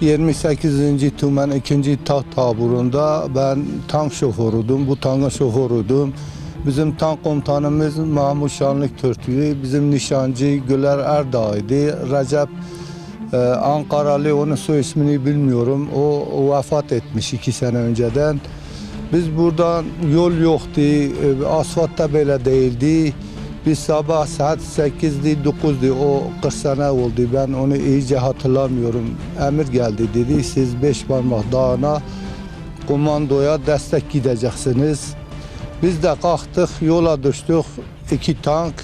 28. Tümen 2. Tank taburunda ben tank şoförüydüm. Bu tankın şoförüydüm. Bizim tank komutanımız Mahmut Şanlık Törtü'ydü. Bizim nişancı Güler Erdağ'ydı. Recep e, Ankaralı onun soy ismini bilmiyorum. O, o vefat etmiş iki sene önceden. Biz buradan yol yoktu, e, asfalt da böyle değildi. Biz sabah saat 8'di 9'di o 40 sene oldu ben onu iyice hatırlamıyorum. Emir geldi dedi siz beş parmak dağına komandoya destek gideceksiniz. Biz de kalktık yola düştük iki tank.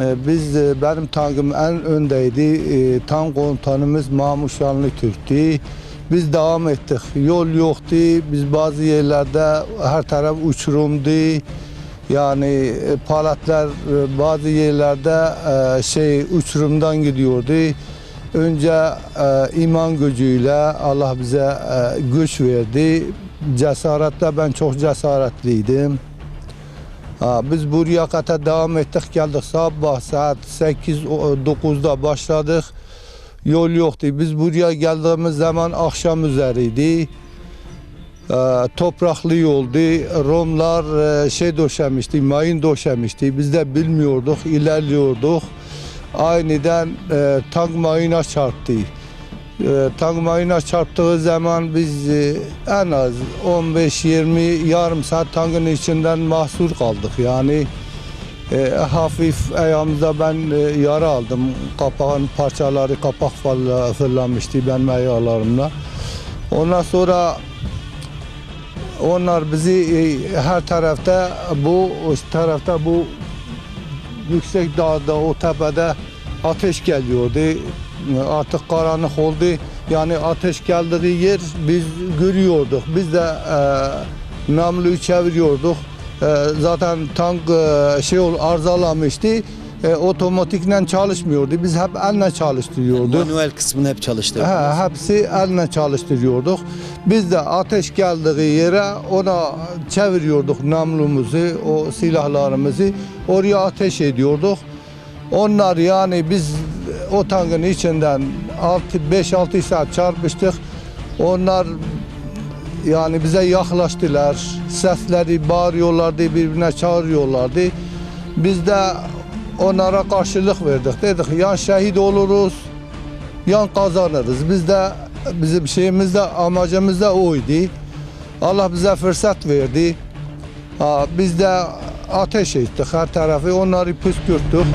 Ee, Biz e, benim tankım en öndeydi. Ee, Tank komutanımız Mahmut Şanlı Türk'tü. Biz devam ettik. Yol yoktu. Biz bazı yerlerde her taraf uçurumdu. Yani e, paletler e, bazı yerlerde e, şey uçurumdan gidiyordu. Önce iman gücüyle Allah bize güç verdi. Cesaretle ben çok cesaretliydim. Biz buraya kadar devam ettik geldik sabah saat 8-9'da başladık. Yol yoktu. Biz buraya geldiğimiz zaman akşam üzeriydi. Ee, topraklı yoldu. Romlar e, şey döşemişti, mayın döşemişti. Biz de bilmiyorduk, ilerliyorduk. Aniden e, tank mayına çarptı. E, tank mayına çarptığı zaman biz en az 15-20 yarım saat tankın içinden mahsur kaldık. Yani e, hafif ayağımızda ben e, yara aldım. Kapağın parçaları kapak fırla- fırlamıştı benim ayaklarımla. Ondan sonra onlar bizi e, her tarafta bu tarafta bu yüksek dağda o tepede ateş geliyordu. Artık karanlık oldu. Yani ateş geldiği yer biz görüyorduk. Biz de e, namluyu çeviriyorduk. E, zaten tank e, şey ol arızalamıştı. E, otomatikten çalışmıyordu. Biz hep elle çalıştırıyorduk. Manuel kısmını hep çalıştı. He, hepsi eline çalıştırıyorduk. Biz de ateş geldiği yere ona çeviriyorduk namlumuzu, o silahlarımızı. Oraya ateş ediyorduk. Onlar yani biz o tankın içinden 5-6 saat çarpıştık. Onlar yani bize yaklaştılar. Sesleri bağırıyorlardı, birbirine çağırıyorlardı. Biz de onlara karşılık verdik. Dedik ya şehit oluruz yan kazanırız. Biz de bizim şeyimiz de amacımız da oydu. Allah bize fırsat verdi. Ha, biz de ateş ettik her tarafı onları püskürttük.